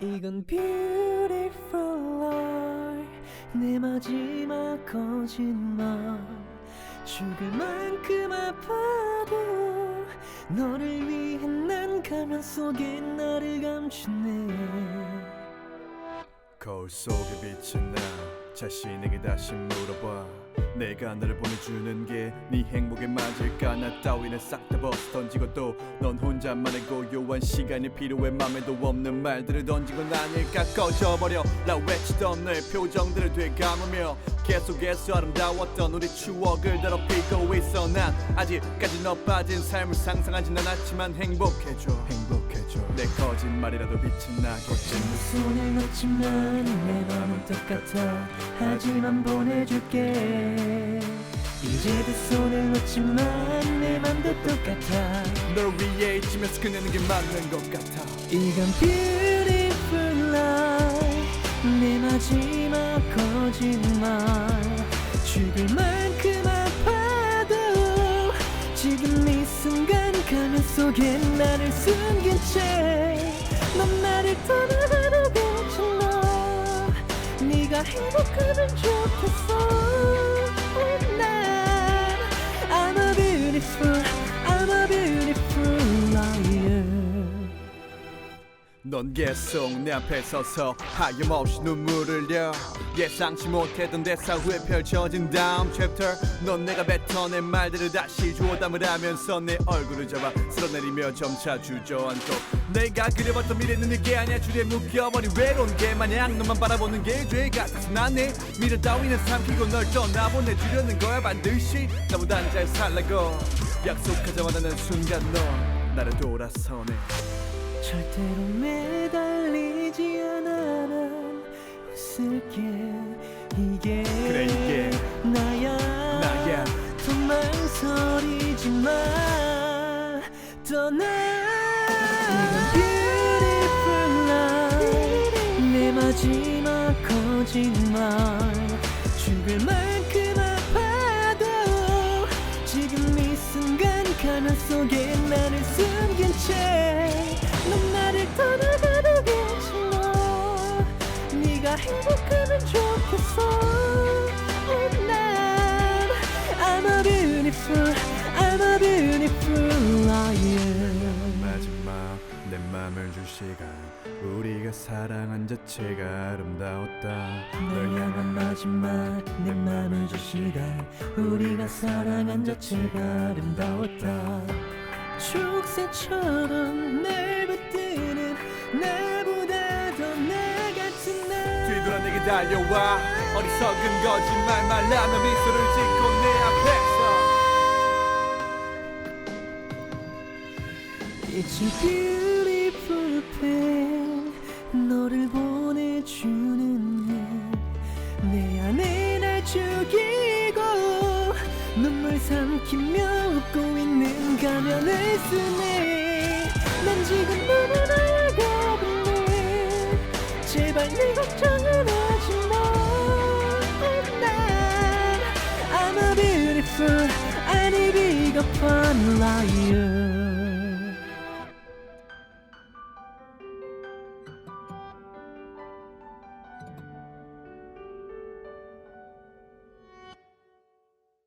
이건 beautiful lie. 내 마지막 거짓말. 죽을 만큼 아파도 너를 위해 난 가면 속에 나를 감추네. 거울 속에 비친 나 자신에게 다시 물어봐. 내가 너를 보내주는 게 네 행복에 맞을까? 나 따위는 싹 다 벗어 던지고 또 넌 혼자만의 고요한 시간이 필요해. 맘에도 없는 말들을 던진 건 아닐까 꺼져버려. 나 외치던 너의 표정들을 되감으며 계속해서 아름다웠던 우리 추억을 더럽히고 있어. 난 아직까지 너 빠진 삶을 상상하진 않았지만 행복해져. 행복해져 내 거짓말이라도 빛이 나겠지 손을 놓지만 내 맘은 똑같아. 하지만 보내줄게. 이제 두 손을 놓지만 내 맘도 똑같아. 널 위해 잊으면서 그내는 게 맞는 것 같아. 이건 beautiful lie. 내 마지막 거짓말. 죽을 만큼 아파도 지금 이 순간 가면 속에 나를 숨긴 채 넌 나를 떠나가도 괜찮아 네가 행복하면 좋겠어 넌 계속 내 앞에 서서 하염없이 눈물을 흘려. 예상치 못했던 대사 후에 펼쳐진 다음 챕터. 넌 내가 뱉어낸 말들을 다시 주워 담으라면서 내 얼굴을 잡아 쓸어내리며 점차 주저앉고. 내가 그려봤던 미래는 이게 아니야 줄에 묶여버린 외로운 게 마냥 너만 바라보는 게 죄 같아서 난내 미래 따위는 삼키고 널 떠나보내 주려는 거야 반드시 나보단 잘 살라고. 약속하자마자 는 순간 너 나를 돌아서네 절대로 매달리지 않아 난 웃을게. 이게 그래, 이게 나야. 나야. 더 망설이지 마 떠나. 이건 beautiful lie 내 마지막 거짓말. 죽을 만큼 beautiful I'm a beautiful liar 마지막 내 맘을 줄 시간. 우리가 사랑한 자체가 아름다웠다. 널 향한 마지막 내 맘을 줄 시간. 우리가 사랑한 자체가 아름다웠다. 축새처럼 날 붙드는 나보다 더 나 같은 나. 뒤돌아 내게 달려와. 어리석은 거짓말 말라며 미소를 짓고 내 앞에 It's a beautiful thing 너를 보내주는 일내 안에 날 죽이고 눈물 삼키며 웃고 있는 가면을 쓰네. 난 지금 너무나 야가는데 제발 네 걱정은 하지마. 난 I'm a beautiful 아니 비겁한 liar